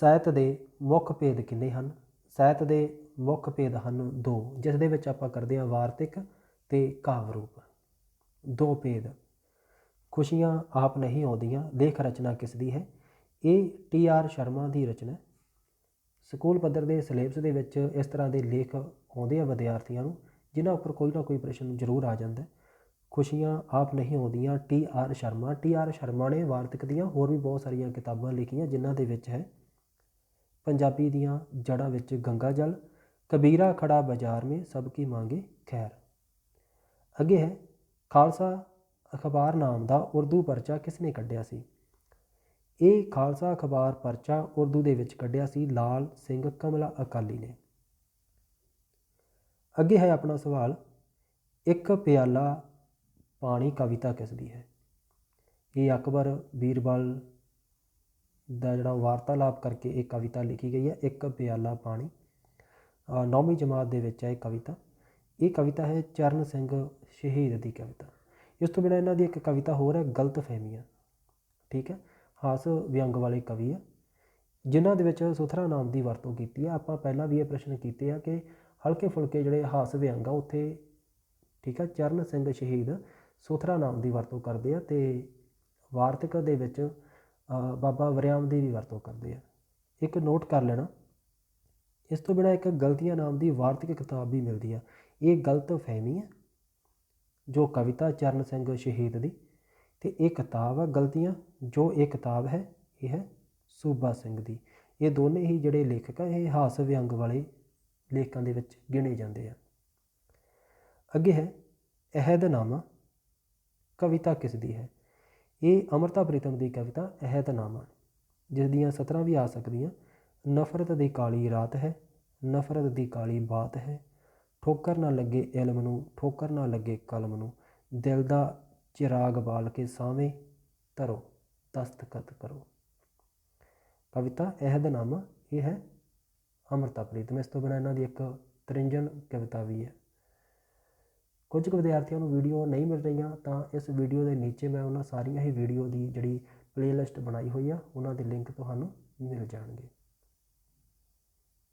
ਸਾਹਿਤ ਦੇ ਮੁੱਖ ਭੇਦ ਕਿੰਨੇ ਹਨ? ਸਾਹਿਤ ਦੇ ਮੁੱਖ ਭੇਦ ਹਨ ਦੋ ਜਿਸ ਦੇ ਵਿੱਚ ਆਪਾਂ ਕਰਦੇ ਹਾਂ ਵਾਰਤਿਕ ਤੇ ਕਾਵ ਰੂਪ। ਦੋ ਭੇਦ। ਖੁਸ਼ੀਆਂ ਆਪ ਨਹੀਂ ਆਉਂਦੀਆਂ, ਲੇਖ ਰਚਨਾ ਕਿਸ ਦੀ ਹੈ? ਇਹ ਟੀ ਆਰ ਸ਼ਰਮਾ ਦੀ ਰਚਨਾ ਸਕੂਲ ਪੱਧਰ ਦੇ ਸਿਲੇਬਸ ਦੇ ਵਿੱਚ ਇਸ ਤਰ੍ਹਾਂ ਦੇ ਲੇਖ ਆਉਂਦੇ ਆ ਵਿਦਿਆਰਥੀਆਂ ਨੂੰ, ਜਿਨ੍ਹਾਂ ਉੱਪਰ ਕੋਈ ਨਾ ਕੋਈ ਪ੍ਰਸ਼ਨ ਜ਼ਰੂਰ ਆ ਜਾਂਦਾ ਖੁਸ਼ੀਆਂ ਆਪ ਨਹੀਂ ਆਉਂਦੀਆਂ T R Sharma. T R Sharma ਨੇ ਵਾਰਤਕ ਦੀਆਂ ਹੋਰ ਵੀ ਬਹੁਤ ਸਾਰੀਆਂ ਕਿਤਾਬਾਂ ਲਿਖੀਆਂ, ਜਿਨ੍ਹਾਂ ਦੇ ਵਿੱਚ ਹੈ ਪੰਜਾਬੀ ਦੀਆਂ ਜੜ੍ਹਾਂ ਵਿੱਚ ਗੰਗਾ ਜਲ, ਕਬੀਰਾ ਖੜਾ ਬਾਜ਼ਾਰ ਮੇਂ ਸਭ ਕੀ ਮੰਗੇ ਖੈਰ। ਅੱਗੇ ਹੈ, ਖਾਲਸਾ ਅਖਬਾਰ ਨਾਮ ਦਾ ਉਰਦੂ ਪਰਚਾ ਕਿਸਨੇ ਕੱਢਿਆ ਸੀ? ਇਹ ਖਾਲਸਾ ਅਖਬਾਰ ਪਰਚਾ ਉਰਦੂ ਦੇ ਵਿੱਚ ਕੱਢਿਆ ਸੀ ਲਾਲ ਸਿੰਘ ਕਮਲਾ ਅਕਾਲੀ ਨੇ। ਅੱਗੇ ਹੈ ਆਪਣਾ ਸਵਾਲ, ਇੱਕ ਪਿਆਲਾ ਪਾਣੀ ਕਵਿਤਾ ਕਿਸ ਦੀ ਹੈ? ਇਹ ਅਕਬਰ, ਬੀਰਬਲ ਦਾ ਜਿਹੜਾ ਵਾਰਤਾਲਾਪ ਕਰਕੇ ਇਹ ਕਵਿਤਾ ਲਿਖੀ ਗਈ ਹੈ, ਇੱਕ ਪਿਆਲਾ ਪਾਣੀ। ਨੌਵੀਂ ਜਮਾਤ ਦੇ ਵਿੱਚ ਹੈ ਇਹ ਕਵਿਤਾ। ਇਹ ਕਵਿਤਾ ਹੈ ਚਰਨ ਸਿੰਘ ਸ਼ਹੀਦ ਦੀ ਕਵਿਤਾ। ਇਸ ਤੋਂ ਬਿਨਾਂ ਇਹਨਾਂ ਦੀ ਇੱਕ ਕਵਿਤਾ ਹੋਰ ਹੈ, ਗਲਤ ਫਹਿਮੀਆਂ। ਠੀਕ ਹੈ? ਹਾਸ ਵਿਅੰਗ ਵਾਲੇ ਕਵੀ ਆ ਜਿਨ੍ਹਾਂ ਦੇ ਵਿੱਚ ਸੁਥਰਾ ਨਾਮ ਦੀ ਵਰਤੋਂ ਕੀਤੀ ਹੈ। ਆਪਾਂ ਪਹਿਲਾਂ ਵੀ ਇਹ ਪ੍ਰਸ਼ਨ ਕੀਤੇ ਆ ਕਿ ਹਲਕੇ ਫੁਲਕੇ ਜਿਹੜੇ ਹਾਸ ਵਿਅੰਗ ਆ, ਉੱਥੇ ਠੀਕ ਹੈ, ਚਰਨ ਸਿੰਘ ਸ਼ਹੀਦ ਸੁਥਰਾ ਨਾਮ ਦੀ ਵਰਤੋਂ ਕਰਦੇ ਆ ਤੇ ਵਾਰਤਕ ਦੇ ਵਿੱਚ ਬਾਬਾ ਵਰਿਆਮ ਦੀ ਵੀ ਵਰਤੋਂ ਕਰਦੇ ਆ। ਇੱਕ ਨੋਟ ਕਰ ਲੈਣਾ। ਇਸ ਤੋਂ ਬਿਨਾਂ ਇੱਕ ਗਲਤੀਆਂ ਨਾਮ ਦੀ ਵਾਰਤਕ ਕਿਤਾਬ ਵੀ ਮਿਲਦੀ ਆ। ਇਹ ਗਲਤ ਫਹਿਮੀ ਹੈ ਜੋ ਕਵਿਤਾ ਚਰਨ ਸਿੰਘ ਸ਼ਹੀਦ ਦੀ। ਤੇ ਇਹ ਕਿਤਾਬ ਆ ਗਲਤੀਆਂ, ਜੋ ਇਹ ਕਿਤਾਬ ਹੈ, ਇਹ ਹੈ ਸੂਬਾ ਸਿੰਘ ਦੀ। ਇਹ ਦੋਨੇ ਹੀ ਜਿਹੜੇ ਲੇਖਕ ਆ, ਇਹ ਹਾਸ ਵਿਅੰਗ ਵਾਲੇ ਲੇਖਕਾਂ ਦੇ ਵਿੱਚ ਗਿਣੇ ਜਾਂਦੇ ਆ। ਅੱਗੇ ਹੈ ਅਹਿਦ ਅਹਿਦਨਾਮਾ। ਕਵਿਤਾ ਕਿਸ ਦੀ ਹੈ? ਇਹ ਅਮਰਤਾ ਪ੍ਰੀਤਮ ਦੀ ਕਵਿਤਾ ਅਹਿਦਨਾਮਾ ਜਿਸ ਦੀਆਂ ਸਤਰਾਂ ਵੀ ਆ ਸਕਦੀਆਂ। ਨਫ਼ਰਤ ਦੀ ਕਾਲੀ ਰਾਤ ਹੈ, ਨਫ਼ਰਤ ਦੀ ਕਾਲੀ ਬਾਤ ਹੈ। ਠੋਕਰ ਨਾ ਲੱਗੇ ਇਲਮ ਨੂੰ, ਠੋਕਰ ਨਾ ਲੱਗੇ ਕਲਮ ਨੂੰ। ਦਿਲ ਦਾ ਚਿਰਾਗ ਬਾਲ ਕੇ ਸਾਵੇਂ ਧਰੋ ਦਸਤਖਤ ਕਰੋ। ਕਵਿਤਾ ਅਹਿਦਨਾਮਾ ਇਹ ਹੈ ਅਮਰਤਾ ਪ੍ਰੀਤਮ। ਇਸ ਤੋਂ ਬਿਨਾਂ ਇਹਨਾਂ ਦੀ ਇੱਕ ਤ੍ਰਿੰਜਣ ਕਵਿਤਾ ਵੀ ਹੈ। ਕੁਝ ਕੁ ਵਿਦਿਆਰਥੀਆਂ ਨੂੰ ਵੀਡੀਓ ਨਹੀਂ ਮਿਲ ਰਹੀਆਂ, ਤਾਂ ਇਸ ਵੀਡੀਓ ਦੇ ਨੀਚੇ ਮੈਂ ਉਹਨਾਂ ਸਾਰੀਆਂ ਹੀ ਵੀਡੀਓ ਦੀ ਜਿਹੜੀ ਪਲੇਲਿਸਟ ਬਣਾਈ ਹੋਈ ਆ, ਉਹਨਾਂ ਦੇ ਲਿੰਕ ਤੁਹਾਨੂੰ ਮਿਲ ਜਾਣਗੇ।